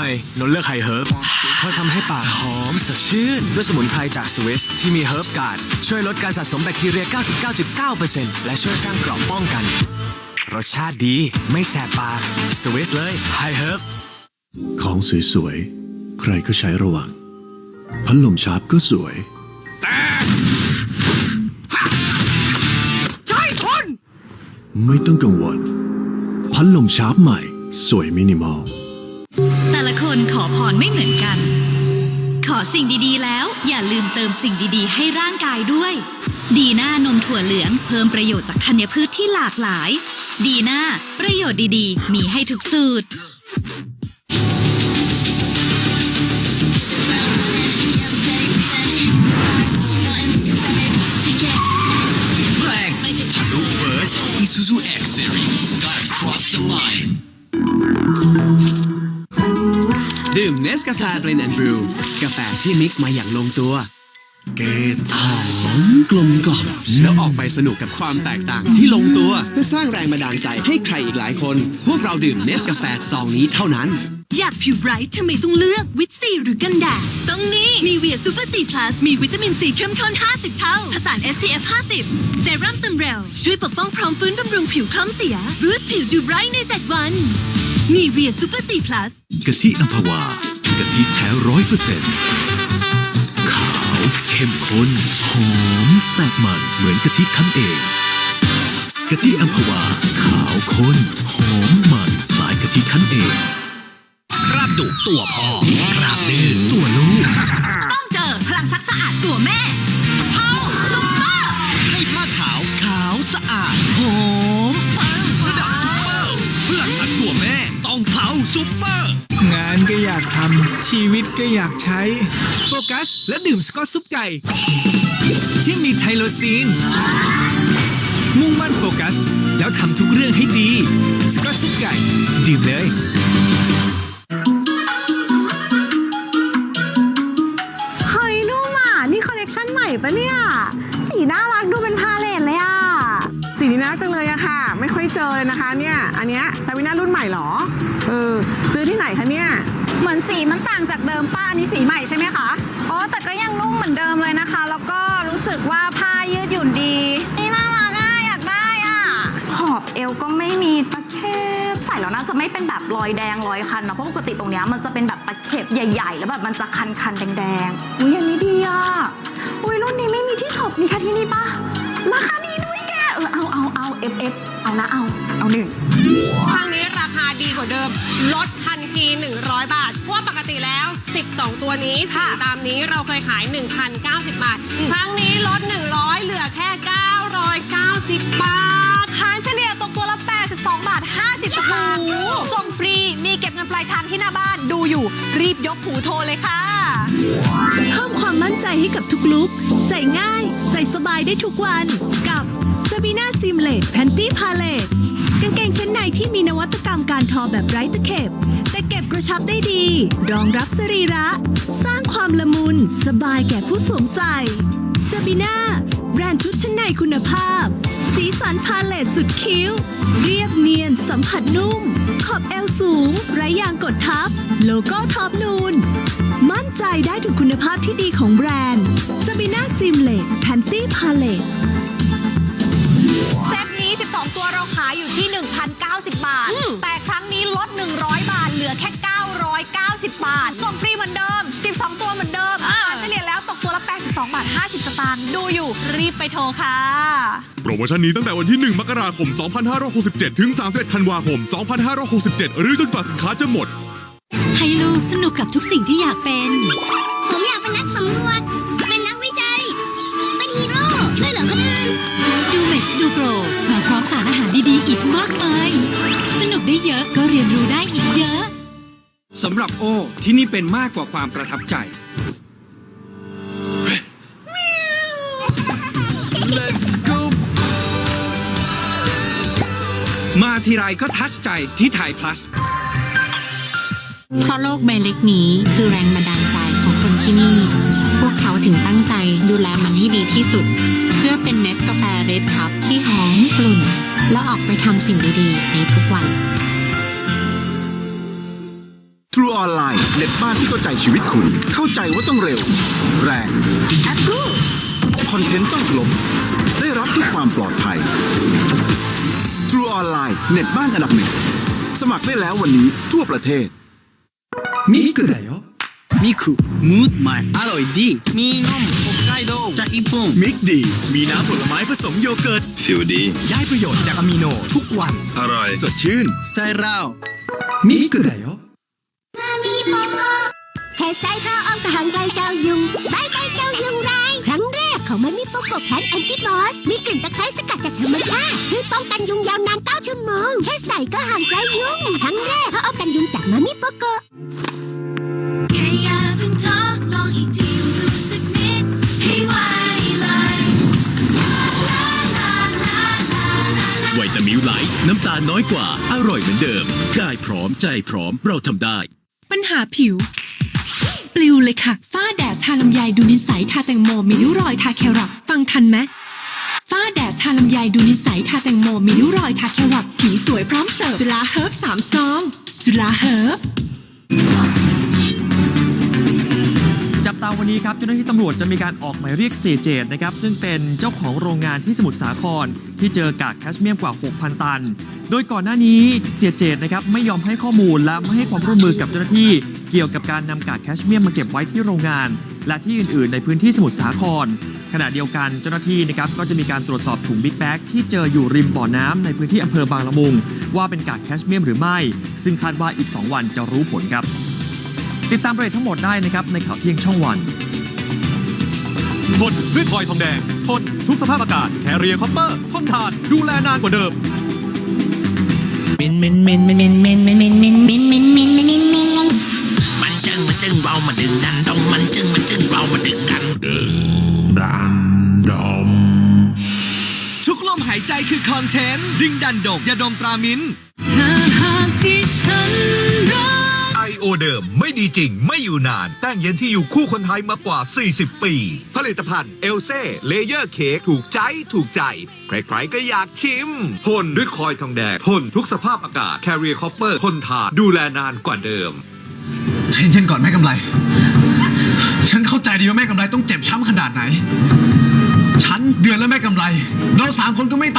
ม่นนเลือกไฮเฮิร์บเพราะทำให้ปากหอมสดชื่น ด้วยสมุนไพรจากสวิสที่มีเฮิร์บการ์ดช่วยลดการสะสมแบคทีเรีย 99.9%และช่วยสร้างเกราะป้องกัน รสชาติดีไม่แสบปากสวิสเลยไฮเฮิร์บของสวยๆ ใครก็ใช้ระวัง พัดลมชาร์ปก็สวยใช่คน ไม่ต้องกังวล พัดลมชาร์ปใหม่ สวยมินิมอลแต่ละ คนขอพรไม่เหมือนกัน ขอสิ่งดีๆแล้ว อย่าลืมเติมสิ่งดีๆ ให้ร่างกายด้วย ดีน่านมถั่วเหลืองเพิ่มประโยชน์จากธัญพืชที่หลากหลาย ดีน่าประโยชน์ดีๆ มีให้ทุกสูตรแรงทะลุเวิร์ส Isuzu X Series Sky Cross the Line ดื่มเนสกาแฟเบรนแอนด์บรูกาแฟที่มิกซ์มาอย่างลงตัว เกตหอมกลมกล่อมแล้วออกไปสนุกกับความแตกต่างที่ลงตัว เพื่อสร้างแรงบันดาลใจให้ใครอีกหลายคน พวกเราดื่มเนสกาแฟซองนี้เท่านั้น อยากผิวไบรท์ทำไมต้องเลือกวิตซีหรือกันแดดต้องนี่นีเวียซูเปอร์ซีพลัสมีวิตามินซีเข้มข้น 50 เท่า ผสาน SPF 50 เซรั่มซัมเรลช่วยปกป้องพร้อมฟื้นบำรุงผิวคล้ำเสียรูสผิวดูไบรท์ใน 7 วัน นีเวียซูเปอร์ซีพลัสกะทิอัมพวากะทิแท้ร้อยเปอร์เซ็นต์ขาวเข้มข้นหอมแปลกใหม่เหมือนกะทิคั้นเองกะทิอัมพวา ขาวข้นหอมมันคล้ายกะทิคั้นเองคราบดุตัวพ่อคราบดื้อตัวลูก ต้องเจอพลังซักสะอาดตัวแม่เฮาซุปเปอร์ให้ผ้าขาวขาวสะอาด ชีวิตก็อยากใช้ โฟกัส และดื่มสกอตซุปไก่ ที่มีไทโลซีน มุ่งมั่นโฟกัส แล้วทำทุกเรื่องให้ดี สกอตซุปไก่ ดื่มเลยเฮ้ยนุ่มอะ นี่คอลเลกชันใหม่ปะเนี่ย สีน่ารักดูเป็นพาเลทเลยอะ นี้น่ารักจังเลยอะค่ะ ไม่ค่อยเจอเลยนะคะ เนี่ย อันเนี้ยซาวิน่ารุ่นใหม่เหรอ เออ ซื้อที่ไหนคะเนี่ย เหมือนสีมันต่างจากเดิมป้าอันนี้สีใหม่ใช่ไหมคะ อ๋อ แต่ก็ยังนุ่มเหมือนเดิมเลยนะคะ แล้วก็รู้สึกว่าผ้ายืดหยุ่นดี นี่น่ารักอะอยากได้อะขอบเอวก็ไม่มีตะเข็บใส่แล้วน่าจะไม่เป็นแบบรอยแดงรอยคันนะ เพราะปกติตรงเนี้ยมันจะเป็นแบบตะเข็บใหญ่ๆ แล้วแบบมันจะคันคันๆแดงๆ อุ้ยอันนี้ดีอะอุ้ยรุ่นนี้ไม่มีที่ช็อปมีแค่ที่นี่ปะราคา เอาเอา F F เอานะเอา เอาหนึ่งครั้งนี้ราคาดีกว่าเดิม ลดทันที 100 บาทเพราะว่าปกติแล้ว 12 ตัวนี้สีตามนี้เราเคยขาย 1,090 บาท ครั้งนี้ลด 100 เหลือแค่ 990 บาท หารเฉลี่ยตกตัวละ 82 บาท 50สตางค์ส่งฟรี มีเก็บเงินปลายทางที่หน้าบ้าน ดูอยู่ รีบยกหูโทรเลยค่ะ เพิ่มความมั่นใจให้กับทุกลุก ใส่ง่าย ใส่สบายได้ทุกวันกับ s a b i n a s i m l a t e Panty Palette กางเกงชั้นในที่มีนวัตกรรมการทอแบบไร้ตะเข็บ แต่เก็บกระชับได้ดี รองรับสรีระ สร้างความละมุน สบายแก่ผู้สวมใส่ s a b i n a แบรนด์ชุดชั้นในคุณภาพ สีสันพาเลตสุดคิ้ว เรียบเนียนสัมผัสนุ่ม ขอบเอวสูง ไร้ยางกดทับ โลโก้ท็อปนูน ได้ถึงคุณภาพที่ดีของแบรนด์ Sabina Simlet Panty Palette เซตนี้ 12 ตัวเราขายอยู่ที่ 1,090 บาท แต่ครั้งนี้ลด 100 บาท เหลือแค่ 990 บาท ส่งฟรีเหมือนเดิม 12 ตัวเหมือนเดิมหารเฉลี่ยแล้วตกตัวละ 82 บาท 50 สตางค์ ดูอยู่ รีบไปโทรค่ะ โปรโมชั่นนี้ตั้งแต่วันที่ 1 มกราคม 2567 ถึง 31 ธันวาคม 2567 หรือจนกว่าสินค้าจะหมดให้ลูก สนุกกับทุกสิ่งที่อยากเป็น ผมอยากเป็นนักสำรวจ เป็นนักวิจัย เป็นฮีโร่ ช่วยเหลือคนอื่น ดู Max ดู Grow มาพร้อมสารอาหารดีๆ อีกมากมาย สนุกได้เยอะก็เรียนรู้ได้อีกเยอะ สำหรับโอที่นี่เป็นมากกว่าความประทับใจ Let's go มาทีไรก็ทัชใจที่ไทย plus เพราะโลกใบเล็กนี้คือแรงบันดาลใจของคนที่นี่ พวกเขาถึงตั้งใจดูแลมันให้ดีที่สุด เพื่อเป็นเนสกาแฟเรดคัพที่หอมกลุ่น และออกไปทำสิ่งดีๆ ในทุกวัน True ออนไลน์เน็ตบ้านที่เข้าใจชีวิตคุณ เข้าใจว่าต้องเร็ว แรงแอปกูคอนเทนต์ต้องล้มได้รับทุกความปลอดภัย True ออนไลน์เน็ตบ้านอันดับหนึ่งสมัครได้แล้ววันนี้ทั่วประเทศ ミクだよミクムードマイアロイディミーノン北海道じゃ一本 มิกดี มีน้ำผลไม้ผสมโยเกิร์ต ฟิวดี ได้ประโยชน์จากอะมิโนทุกวัน อร่อย สดชื่น スタイルラオミクだよ แค่ใช้ข้าวอ้อมทหารไกลเจ้ายุงบายบายเจ้ายุงไรายครั้งแรกของมันนี่โปโกแพนแอนติบอส มีกลิ่นตะไคร้สกัดจากธรรมชาติช่วยป้องกันยุงยาวนาน9ชั่วโมง แค่ใส่ก็ห่างไกลยุง ครั้ง นยุงจากมามิโปโกแค่อยากเพิ่งท้อลองอีกทีรู้สึกนิดให้ไวเลยวิตามิวไลท์น้ำตาลน้อยกว่า อร่อยเหมือนเดิมกายพร้อมใจพร้อมเราทำได้ ปัญหาผิว ปลิวเลยค่ะ ฝ้าแดดทาลำไยดูนิสัยทาแตงโมมีริ้วรอยทาแครอทฟังทันไหมฝ้าแดดทาลำไยดูนิสัยทาแตงโมมีริ้วรอยทาแครอทผิวสวยพร้อมเสิร์ฟจุฬาเฮิร์บสามซอง จุฬาเฮิร์บจับตาวันนี้ครับเจ้าหน้าที่ตำรวจจะมีการออกหมายเรียกเสียเจตนะครับซึ่งเป็นเจ้าของโรงงานที่สมุทรสาคร ที่เจอกากแคชเมียมกว่า 6,000 ตัน โดยก่อนหน้านี้เสียเจตนะครับไม่ยอมให้ข้อมูลและไม่ให้ความร่วมมือกับเจ้าหน้าที่เกี่ยวกับการนำกากแคชเมียมมาเก็บไว้ที่โรงงาน และที่อื่นๆ ในพื้นที่สมุทรสาคร ขณะเดียวกันเจ้าหน้าที่นะครับก็จะมีการตรวจสอบถุงบิ๊กแบ็กที่เจออยู่ริมบ่อน้ำในพื้นที่อำเภอบางละมุง ว่าเป็นกากแคชเมียมหรือไม่ ซึ่งคาดว่าอีก 2 วันจะรู้ผลครับ ติดตามรายละเอียดทั้งหมดได้นะครับในข่าวเที่ยงช่องวันทนด้วยคอยทองแดง ทนทุกสภาพอากาศแคเรียคอปเปอร์ทนทานดูแลนานกว่าเดิมมินมินมินมินมินมินมินมินมินมินมินมินมินมินมินมันจึงมันจึงเบามาดึงดันดงมันจึงมันจึงเบามาดึงดันทุก ลมหายใจคือคอนเทนต์ดิ้งดันดกยาดมตรามินถ้าหากที่ฉันรักไอโอเดิมไม่ดีจริงไม่อยู่นานแป้งเย็นที่อยู่คู่คนไทยมากว่า 40 ปี ผลิตภัณฑ์เอลเซ่เลเยอร์เค้กถูกใจถูกใจ ใครๆก็อยากชิมทนด้วยคอยทองแดงทนทุกสภาพอากาศแคเรียคอปเปอร์ทนทานดูแลนานกว่าเดิมใจเย็นก่อนแม่กำไร ฉันเข้าใจดีว่าแม่กำไรต้องเจ็บช้ำขนาดไหน ฉันเดือนแล้วแม่กำไร เราสามคนก็ไม่ต่าง